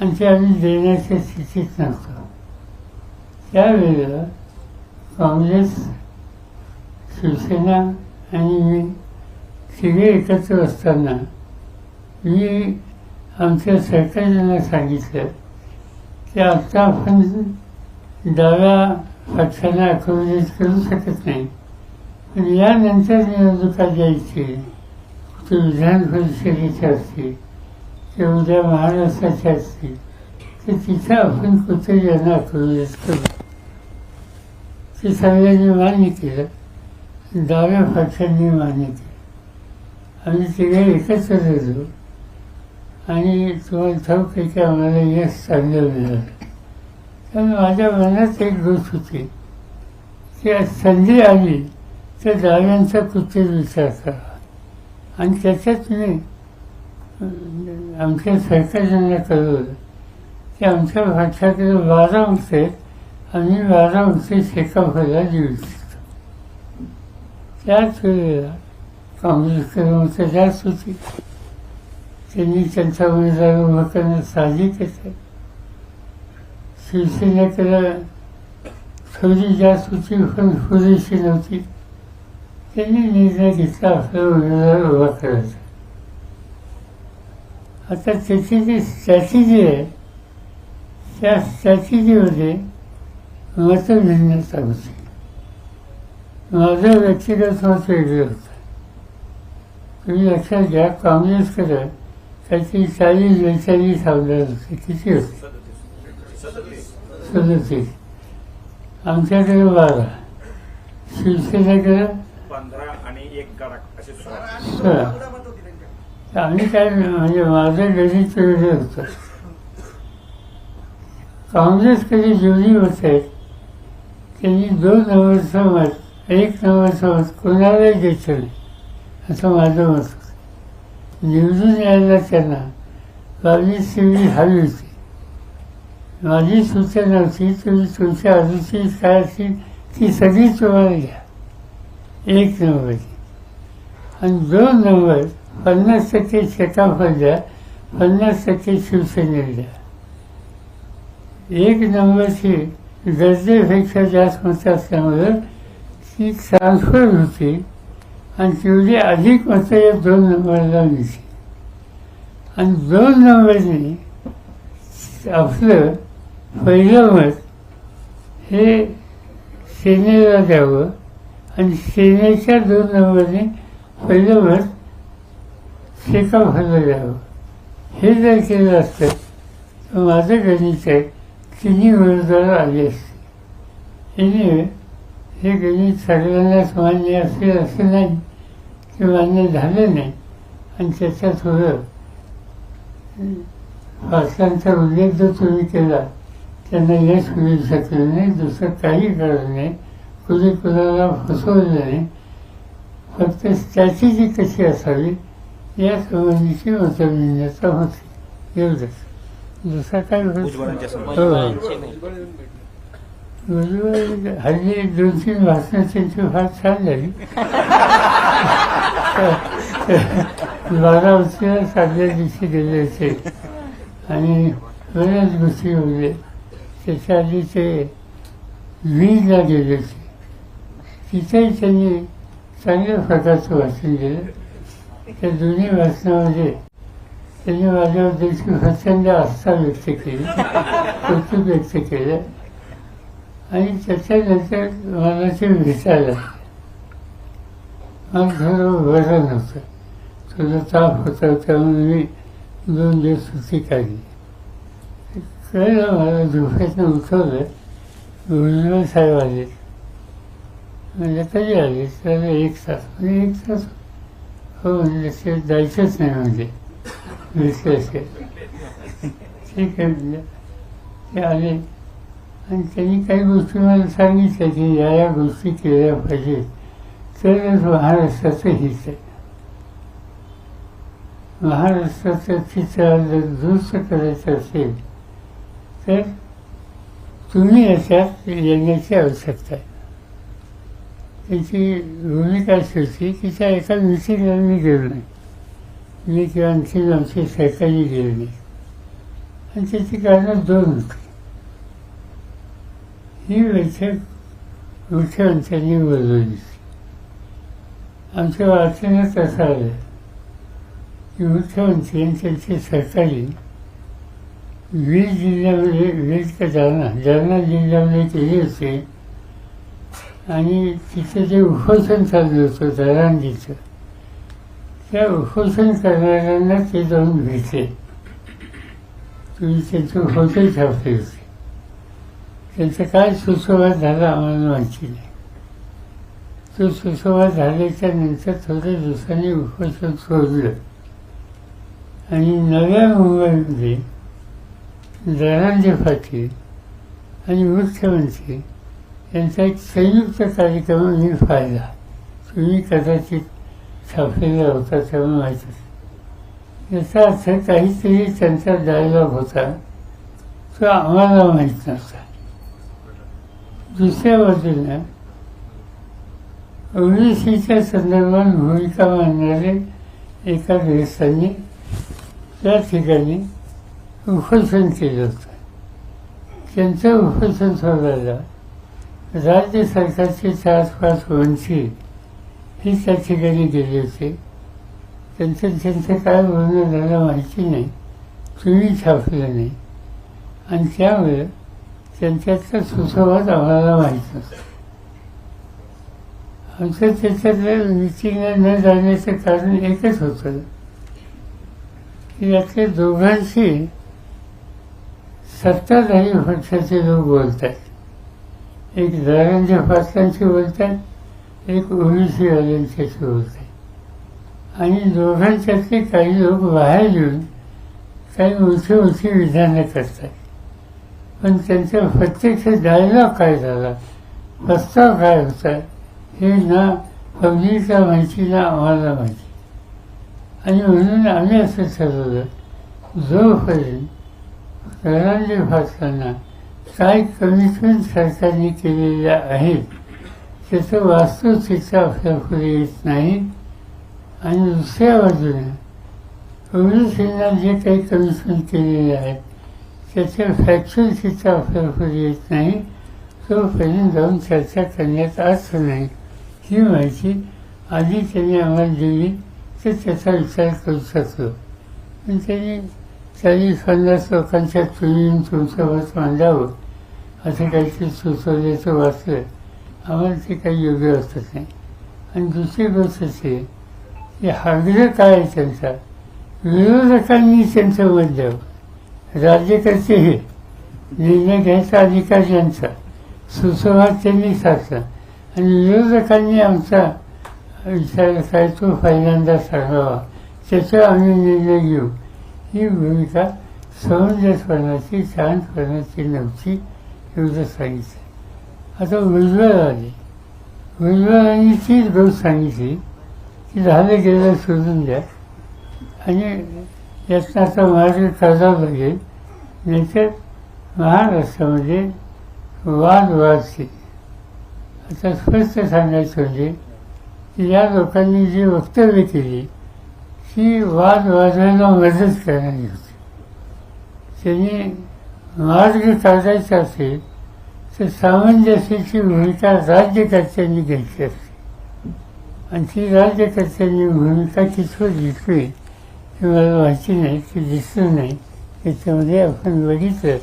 आणि ते आम्ही देण्याच्या स्थितीत नसतो त्यावेळेला काँग्रेस शिवसेना आणि मी तिघे एकत्र असताना मी आमच्या सहकार्यांना सांगितलं की आता आपण डाव्या पक्षाला अकोमोडेट करू शकत नाही. पण यानंतर निवडणुका द्यायची ते विधान परिषदेच्या असतील. एवढ्या उद्या महाराष्ट्राच्या असतील तर तिथं आपण कुठे येणार अकोमोडेट करू ते सगळ्यांनी मान्य केलं. डाव्या पक्षांनी मान्य केलं. आम्ही तिघे एकत्र राहिलो आणि तुम्हाला ठाऊक आहे की आम्हाला यश चांगलं मिळालं त्यामुळे माझ्या मनात एक गोष्ट होती. की संधी आली तर डाव्यांचा कुत्र विचार करा. आणि त्याच्यात मी आमच्या सहकार्यांना कळवलं की आमच्या भाषाकडे बारा अंश आहेत. आम्ही बारा अंश शेकाफला देऊ शकतो. त्याच वेळेला काँग्रेसकडे मतं जास्त होती. त्यांनी त्यांचा उमेदवार उभं करणं साहजिकच आहे शिवसेनेकडे थोडी जास्त होती पण पुरेशी नव्हती. त्यांनी निर्णय घेतला आपला उमेदवार उभा करायचा. आता त्याची जी स्ट्रॅटेजी आहे त्या स्ट्रॅटेजीमध्ये मतभिन्नता होती माझं व्यक्तिगत मत वेगळं होतं. तुम्ही लक्षात घ्या काँग्रेसकडे काहीतरी चाळीस बेचाळीस आमदार होते. किती होते? सदतीस. आमच्याकडे बारा. शिवसेनेकडे पंधरा आणि एक सोळा आम्ही काय म्हणजे माझं गणित वेगळं होतं. काँग्रेसकडे जेवढी होत आहेत त्यांनी दोन नंबर समज एक नंबर समज कोणालाही द्यायचं नाही असं माझं मत होतं. निवडून यायला त्यांना बावीस तेवीस हवी होती. माझी सूचना होती तुम्ही तुमच्या आजूची काय असतील ती सगळी तुम्हाला घ्या एक नंबरची आणि दोन नंबर पन्नास टक्के शेताफळ द्या पन्नास टक्के शिवसेनेला द्या एक नंबरची गरजेपेक्षा जास्त मतं असल्यामुळे ती ट्रान्सफर होती आणि तेवढी अधिक मतं या दोन नंबरला मिळते आणि दोन नंबरने आपलं पहिलं मत हे सेनेला द्यावं आणि सेनेच्या दोन नंबरने पहिलं मत शेकाफाला द्यावं हे जर केलं असतं तर माझं गणित आहे तिन्ही उमेदवार आले असते. एनिवे हे गणित सगळ्यांनाच मान्य असेल असं नाही की मान्य झालं नाही आणि त्याच्या थोडं वाचनांचा उल्लेख जो तुम्ही केला त्यांना यश मिळू शकलं नाही दुसरं काही कळलं नाही कुणी कुणाला फसवलं नाही फक्त स्ट्रॅटेजी कशी असावी या संबंधीची मतभिन्नता होती एवढंच दुसरा काय हो भुजबळ हल्ली दोन तीन भाषणं त्यांची फार छान झाली. बारा उशिरा सातव्या दिवशी गेले होते आणि बऱ्याच गोष्टी होते त्याच्या आधी ते वीजला गेले होते तिथेही त्यांनी चांगल्या प्रकारचं वाचन दिलं त्या दोन्ही वाचनामध्ये त्यांनी माझ्याबद्दलची प्रचंड आस्था व्यक्त केली कौतुक व्यक्त केलं. आणि त्याच्यानंतर मला विचारलं मला थोडं बरं नव्हतं थोडं ताप होता त्यामुळे मी दोन दिवस सुट्टी काढली. कळलं मला झोपेतनं उठवलं भुजबळ साहेब आले. म्हणजे कधी आले? तर एक तास. म्हणजे एक तास हो म्हणजे जायचंच नाही म्हणजे. ठीक आहे म्हणजे. ते आले आणि त्यांनी काही गोष्टी मला सांगितल्या की या या गोष्टी केल्या पाहिजेत तरच महाराष्ट्राचं हित आहे. महाराष्ट्राचं चित्र जर दुरुस्त करायचं असेल तर तुम्ही याच्यात येण्याची आवश्यकता आहे. त्याची भूमिका अशी होती की त्या एका मिटिंगला मी गेलो नाही मी किंवा आणखी आमची सहकारी गेले नाही आणि त्याची कारणं दोन होती ही बैठक मुख्यमंत्र्यांनी बोलवली आमच्या वाचनात असं आलं की मुख्यमंत्री आणि त्यांचे सरकारी वीज जिल्ह्यामध्ये वीज का जालना जालना जिल्ह्यामध्ये केले होते आणि तिथं जे उपोषण चाललं होतं दरांगीचं त्या उपोषण करणाऱ्यांना ते जाऊन भेटले. तुम्ही त्यांचं होते छापले होते. त्यांचा काय सुसंवाद झाला आम्हाला माहिती नाही. तो सुसंवाद झाल्याच्यानंतर थोड्या दिवसांनी उपोषण सोडलं. आणि नव्या मुंबईमध्ये दरांजे पाटील आणि मुख्यमंत्री यांचा एक संयुक्त कार्यक्रम मी पाहिला तुम्ही कदाचित छापलेला होता त्यामुळे माहीत असेल. याचा अर्थ काहीतरी त्यांचा डायलॉग होता तो आम्हाला माहीत नव्हता. दुसऱ्या बाजूला ओबीसीच्या संदर्भात भूमिका मांडणारे एका ग्रस्तांनी त्या ठिकाणी उपोषण केलं होतं. त्यांचं उपोषण सोडायला राज्य सरकारचे चार पाच वंशी हे त्या ठिकाणी गेले होते. त्यांचं त्यांचं काय बोलणं झालं माहिती नाही. तुम्ही छापलं नाही. आणि त्यामुळे त्यांच्यातला सुसंवाद आम्हाला माहीत नसतो आमचं त्याच्यातल्या मिटिंगला न जाण्याचं कारण एकच होतं. की यातल्या दोघांशी सत्ताधारी पक्षाचे लोक बोलत आहेत एक धनंजय पाटलांशी बोलतात एक ओबीसीवाल्यांच्याशी बोलत बोलतात आणि दोघांच्यातले काही लोक बाहेर येऊन काही मोठी मोठी विधानं करतात. पण त्यांचा प्रत्यक्ष डायलॉग काय झाला प्रस्ताव काय होता हे ना पब्लिकला माहिती ना आम्हाला माहिती. आणि म्हणून आम्ही असं ठरवलं जोपर्यंत धनंजय भासांना काय कमिटमेंट सरकारने केलेल्या आहेत त्याचं वास्तवचित्र आपल्या येत नाही. आणि दुसऱ्या बाजूने ओबीसींना जे काही कमिटमेंट केलेले आहेत त्याचं फॅक्च्युअल चित्र येत नाही. तोपर्यंत जाऊन चर्चा करण्यात अर्थ नाही. ही माहिती आधी त्यांनी आम्हाला दिली तर त्याचा विचार करू शकतो पण त्यांनी चाळीस पन्नास लोकांच्या तुम्ही तुमच्यावर मांडावं? असं काहीतरी सुचवल्याचं वाचलं. आम्हाला ते काही योग्य वाटत नाही. आणि दुसरी गोष्ट अशी की हागलं काय आहे त्यांचा? विरोधकांनी त्यांचं मत द्यावं. राज्यकर्ते हे. निर्णय घ्यायचा अधिकार यांचा सुसंवाद त्यांनी साधला. आणि विरोधकांनी आमचा विचार काय तो पहिल्यांदा सांगावा त्याच्यावर आम्ही निर्णय घेऊ. ही भूमिका सौंदर्यस्पर्धाची शांत करण्याची नव्हती एवढं सांगितलं. आता उज्ज्वल आली उज्ज्वलांनी तीच गोष्ट सांगितली की झालं गेलं सोडून द्या. आणि यातनाचा मार्ग काढावा लागेल म्हणजे नाहीतर महाराष्ट्रामध्ये वाद वाढते. आता स्पष्ट सांगायचं म्हणजे की या लोकांनी जी वक्तव्य केली ती वाद वाजवायला मदत करणारी होती. त्यांनी मार्ग साधायचा असेल तर सामंजस्याची भूमिका राज्यकर्त्यांनी घ्यायची असते. आणि ती राज्यकर्त्यांनी भूमिका कितपत घेतली हे मला माहिती नाही ते दिसलं नाही. त्याच्यामध्ये आपण बघितलं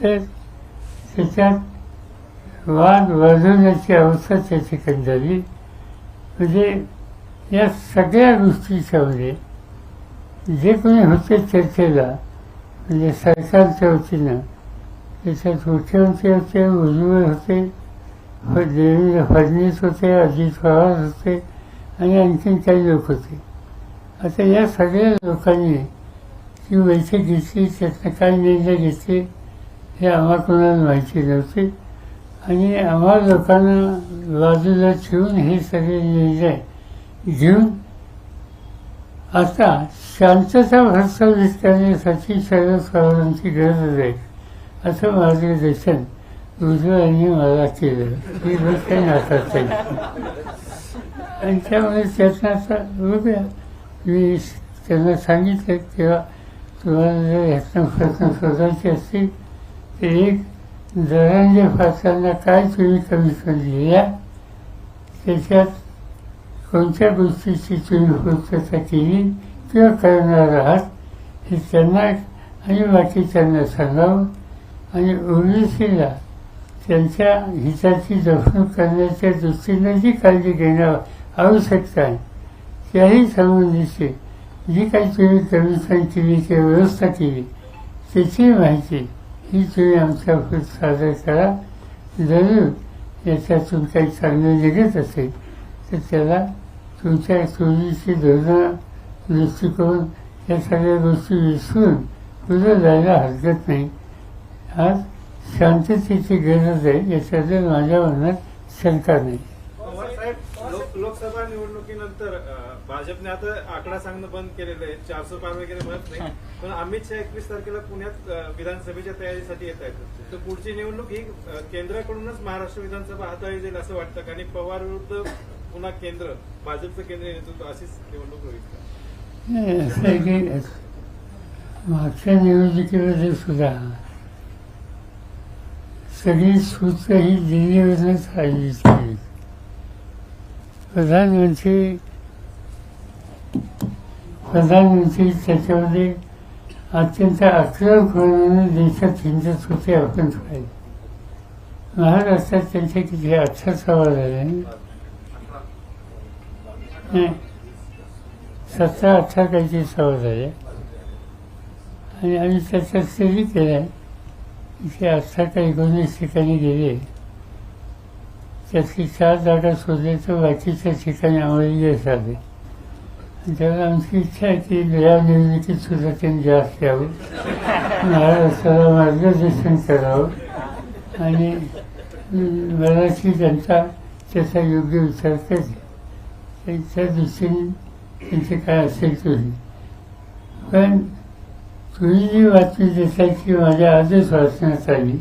तर त्याच्यात वाद वाजवण्याची अवस्था त्या ठिकाणी झाली. म्हणजे या सगळ्या गोष्टीच्यामध्ये जे कोणी होते चर्चेला म्हणजे सरकारच्या वतीनं त्याच्यात मुख्यमंत्री होते उज्ज्वल होते देवेंद्र फडणवीस होते अजित पवार होते आणि आणखीन काही लोक होते. आता या सगळ्या लोकांनी ती बैठक घेतली त्यातनं काय निर्णय घेतले हे आम्हा कोणाला माहिती नव्हते. आणि आम्हा लोकांना बाजूला ठेवून हे सगळे निर्णय घेऊन आता शांतता भरसा विस्तारण्यासाठी सर्व पवारांची गरज आहे असं मार्गदर्शन उज्ज्वलांनी मला केलं. ही गोष्ट काही आणि त्यामुळे त्यातनं आता बघूया मी त्यांना सांगितलं तेव्हा तुम्हाला जर ह्यातनं प्रश्न शोधायचे असतील तर एक दरांच्या फासांना काय तुम्ही कमी कमिशन लिहिल्या? त्याच्यात कोणत्या गोष्टीची तुम्ही पूर्तता केली किंवा करणार आहात हे त्यांना आणि बाकी त्यांना सांगावं. आणि ओबीसीला त्यांच्या हिताची जपणूक करण्याच्या दृष्टीनं जी काळजी घेणं आवश्यकता आहे त्याही संबंधीची जी काही तुम्ही कमिशन केली किंवा व्यवस्था केली त्याची माहिती ही तुम्ही आमच्या सादर करा. जरूर याच्यातून काही चांगलं निघत असेल तर त्याला तुमच्या चोरीची धोरणं दृष्टिकोन या सगळ्या गोष्टी विसरून पुढे जायला हरकत नाही. आज शांततेची गरज आहे याच्याबद्दल माझ्या मनात शंका नाही. लोकसभा निवडणुकीनंतर भाजपने आता आकडा सांगणं बंद केलेलं आहे. चारशे पार वगैरे म्हणत नाही. पण अमित शहा एकवीस तारखेला पुण्यात विधानसभेच्या तयारीसाठी येत आहेत. तर पुढची निवडणूक ही केंद्राकडूनच महाराष्ट्र विधानसभा हाताळली जाईल असं वाटतं. आणि पवार विरुद्ध पुन्हा केंद्र भाजपचं केंद्र नेतृत्व अशीच निवडणूक होईल असं आहे की मागच्या निवडणुकीमध्ये सुद्धा सगळी सूत्र ही दिल्लीवरूनच आयोजित केली प्रधानमंत्री प्रधानमंत्री त्याच्यामध्ये अत्यंत आक्रमक आक्रमकपणाने देशात हिंदत होते आपण पाहिजे महाराष्ट्रात त्यांचे किती अठरा सभा आले नाही सतरा अठरा काहीतरी सवय झाली आणि आम्ही त्याचा स्टडी केल्या इथे अठरा का एकोणीस ठिकाणी गेले त्यातली चार जागा शोधल्या तर बाकीच्या ठिकाणी आम्हाला यश आले त्याला आमची इच्छा आहे की या निर्मितीत सुद्धा त्यांनी जास्त यावं महाराष्ट्राला मार्गदर्शन करावं आणि अं, जनता त्याचा योग्य विचार करेल त्या दृष्टीने त्यांचं काय असेल तो पण तुम्ही जी बातमी देताय ती माझ्या आजच वाचण्यात आली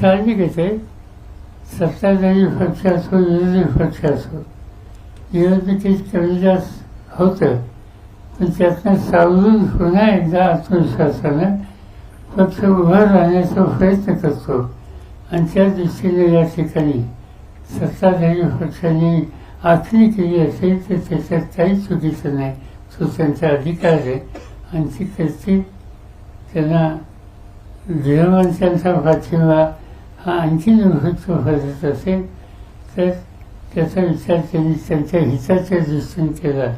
साहजिकच आहे सत्ताधारी पक्ष असो विरोधी पक्ष असो निवडणुकीत कमी जास्त होतं पण त्यातनं सावरून पुन्हा एकदा आत्मविश्वासानं पक्ष उभा राहण्याचा प्रयत्न करतो. आणि त्या दृष्टीने या ठिकाणी सत्ताधारी पक्षाने आखणी केली असेल तर त्याच्यात काही चुकीचं नाही तो त्यांचा अधिकार आहे आणि ती करते त्यांना गृहमंत्र्यांचा पाठिंबा हा आणखी महत्त्व भरत असेल तर त्याचा विचार त्यांनी त्यांच्या हिताच्या दृष्टीने केला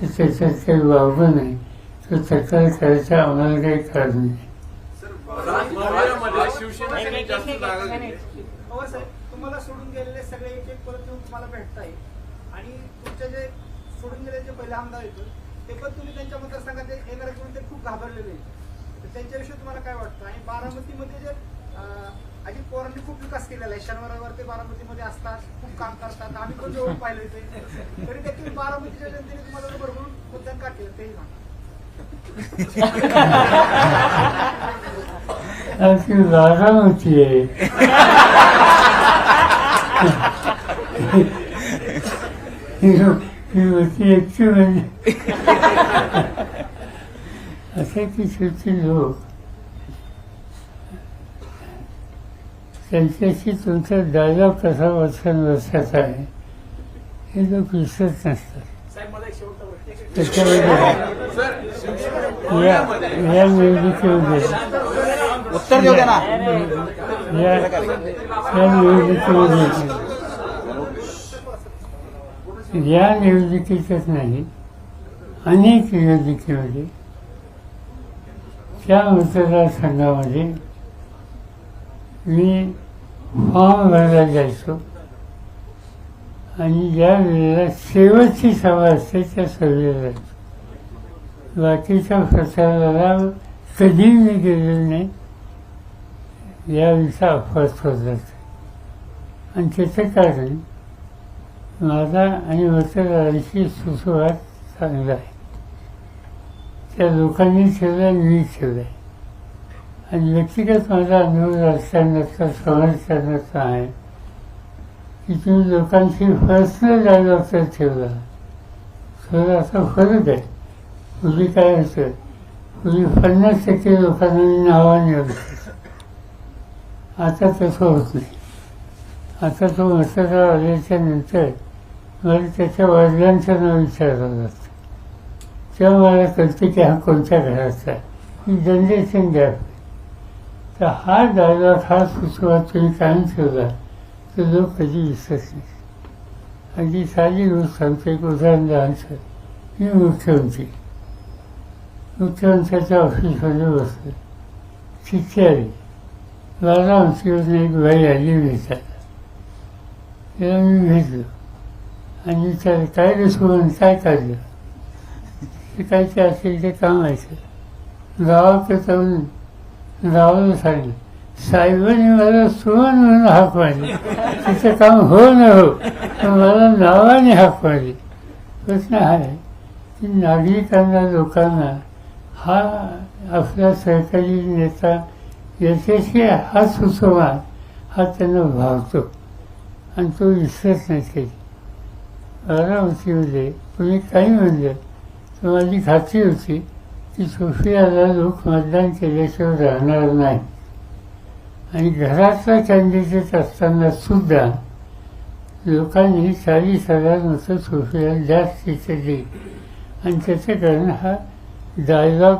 तर त्याच्यात काही वावगं नाही तो तक्रार करायचा आम्हाला काही कारण नाही तुम्हाला सोडून गेलेले सगळे एक एक परत येऊन तुम्हाला भेटताय तुमचे जे सोडून गेलेले जे पहिले आमदार आहेत ते पण तुम्ही त्यांच्या मतदारसंघात येणार म्हणून ते खूप घाबरलेले आहेत. तर त्यांच्याविषयी तुम्हाला काय वाटतं? आणि बारामतीमध्ये जे अजित पवारांनी खूप विकास केलेला आहे. शनिवार रविवार ते बारामतीमध्ये असतात खूप काम करतात. आम्ही पण जवळ पाहिलं ते तरी देखील बारामतीच्या जनतेने तुम्हाला भरभरून मतदान का केलं? तेही सांगा. अशी बारामती आहे ही ही होती एकटी म्हणजे असे की शेवटी लोक त्यांच्याशी तुमचा डायलॉग कसा वर्षान वर्षाचा आहे हे लोक विसरत नसतात त्याच्यामध्ये या या निवडणुकीमध्ये उत्तर देऊ द्या ना. या निवडणुकीमध्ये या निवडणुकीतच नाही अनेक निवडणुकीमध्ये त्या मतदारसंघामध्ये मी फॉर्म भरायला जायचो. आणि ज्या वेळेला शेवटची सभा असते त्या सभेला जायचो. बाकीच्या प्रचाराला कधी मी गेलेलो नाही. याविषयी होत होतात आणि त्याचं कारण माझा आणि मतदारांशी सुसंवाद चांगला आहे. त्या लोकांनी ठेवला मी ठेवला आहे आणि व्यक्तिगत माझा अनुभव राजकारणाचा समाजकारणाचा आहे. की तुम्ही लोकांशी पर्सनल डायलॉग तर ठेवला थोडा असा फरक आहे. पूर्वी काय होतं पूर्वी पन्नास टक्के लोकांना मी नावाने ओळखायचो आता तसं होत नाही. आता तो मतदार आल्याच्यानंतर मला त्याच्या वडिलांचं नाव विचारलं जातं. तेव्हा मला कळतं की हा कोणत्या घराचा आहे. ही जनरेशन गॅप तर हा डायलॉग हा सुचवा तुम्ही कायम ठेवला तर लोक कधी विसरत नाही अगदी साधी गोष्ट सांगतो एक उदाहरण लहानचं मी मुख्यमंत्री. मुख्यमंत्र्याच्या ऑफिसमध्ये बसले चिठ्ठी आली मला आमच्याकडून एक बाई आली भेटायला तिला मी भेटलो. आणि त्या काय रे सोडून काय चाललं? ते काय ते असेल ते काम ऐकलं गावाकडे जाऊन गावाला सांगलं साहेबांनी मला सुमन म्हणून हाक मारली. तिचं काम हो न हो पण मला नावाने हाक मारली. प्रश्न आहे की नागरिकांना लोकांना हा आपला सहकारी नेता यशस्वी हा सुसंवाद हा त्यांना भावतो आणि तो विसरत नाही कधी होते तुम्ही काही हो म्हणजे माझी खात्री होती की सोफियाला लोक मतदान केल्याशिवाय राहणार नाही। आणि घरातला कॅन्डिडेट असताना सुद्धा लोकांनी चाळीस हजार मतं सोफियाला जास्त तिथे दिली आणि त्याचं कारण हा डायलॉग